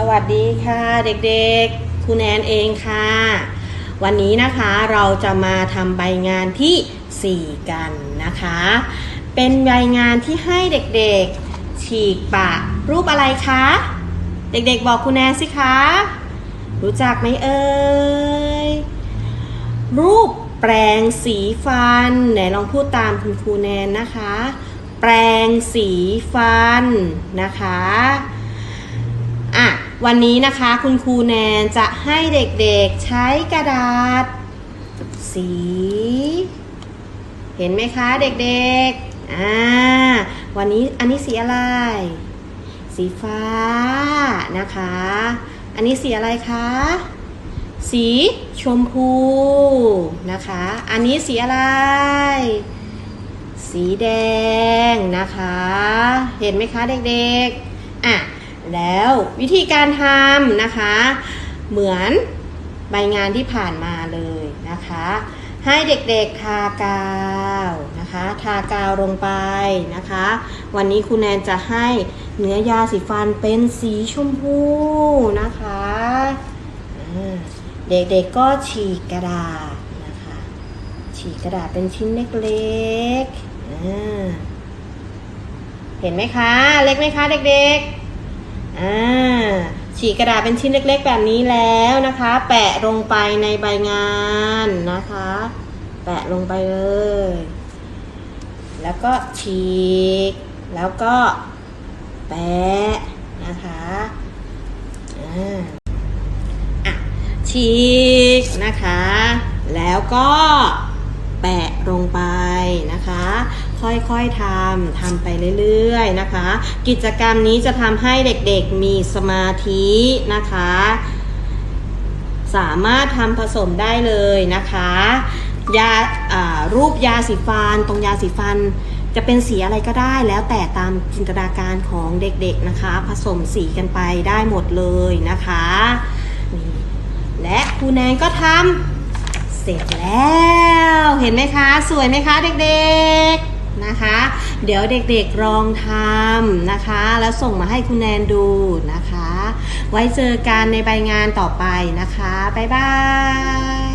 สวัสดีค่ะเด็กๆครูแนนเองค่ะ วันนี้นะคะเราจะมาทำใบงานที่ 4 กันนะคะ เป็นใบงานที่ให้เด็กๆ ฉีกปะรูปอะไรคะ เด็กๆบอกครูแนนสิคะ รู้จักไหมเอ่ยรูปแปรงสีฟันไหนลองพูดตามคุณครูแนนนะคะ แปรงสีฟันนะคะ วันนี้นะคะคุณครูแนนจะให้เด็กๆใช้กระดาษสี เห็นไหมคะเด็กๆ อ่า วันนี้อันนี้สีอะไร สีฟ้านะคะ อันนี้สีอะไรคะ สีชมพูนะคะ อันนี้สีอะไร สีแดงนะคะ เห็นไหมคะเด็กๆ อะ แล้ววิธีการทำนะคะ เหมือนใบงานที่ผ่านมาเลยนะคะ ให้เด็กๆทากาวนะคะ ทากาวลงไปนะคะ วันนี้คุณแนนจะให้เนื้อยาสีฟันเป็นสีชมพูนะคะเด็กๆก็ฉีกกระดาษนะคะ ฉีกกระดาษเป็นชิ้นเล็กๆเห็นไหมคะ เล็กไหมคะเด็กๆ อ่าฉีกกระดาษเป็นชิ้นเล็กๆแบบนี้แล้วนะคะ แปะลงไปในใบงานนะคะ แปะลงไปเลย แล้วก็ฉีก แล้วก็แปะนะคะอ่าฉีกนะคะ แล้วก็แปะลงไปนะคะ ค่อยๆทำทำไปเรื่อยๆนะคะ กิจกรรมนี้จะทำให้เด็กๆมีสมาธินะคะ สามารถทำผสมได้เลยนะคะยาารูปยาสีฟันตรงยาสีฟันจะเป็นสีอะไรก็ได้แล้วแต่ตามจินตนาการของเด็กๆนะคะ ผสมสีกันไปได้หมดเลยนะคะ และครูแนนก็ทำเสร็จแล้ว เห็นไหมคะ สวยไหมคะเด็กๆ นะคะ เดี๋ยวเด็กๆลองทำนะคะ แล้วส่งมาให้คุณแนนดูนะคะ ไว้เจอกันในใบงานต่อไปนะคะ บ๊ายบาย